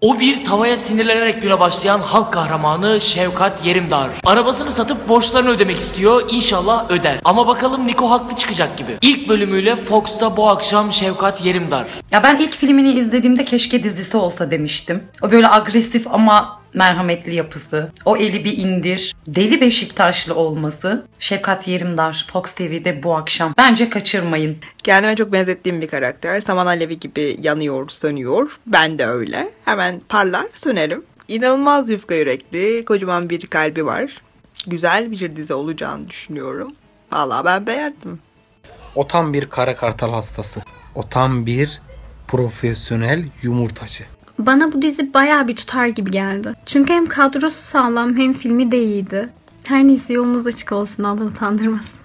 O bir tavaya sinirlenerek güne başlayan halk kahramanı Şevkat Yerimdar. Arabasını satıp borçlarını ödemek istiyor. İnşallah öder. Ama bakalım Niko haklı çıkacak gibi. İlk bölümüyle Fox'ta bu akşam Şevkat Yerimdar. Ya ben ilk filmini izlediğimde keşke dizisi olsa demiştim. O böyle agresif ama merhametli yapısı. O eli bir indir. Deli Beşiktaşlı olması. Şefkat Yerimdar Fox TV'de bu akşam. Bence kaçırmayın. Kendime çok benzettiğim bir karakter. Saman alevi gibi yanıyor, sönüyor. Ben de öyle. Hemen parlar, sönerim. İnanılmaz yufka yürekli, kocaman bir kalbi var. Güzel bir dizi olacağını düşünüyorum. Vallahi ben beğendim. O tam bir kara kartal hastası. O tam bir profesyonel yumurtacı. Bana bu dizi bayağı bir tutar gibi geldi. Çünkü hem kadrosu sağlam hem filmi de iyiydi. Her neyse yolunuz açık olsun Allah utandırmasın.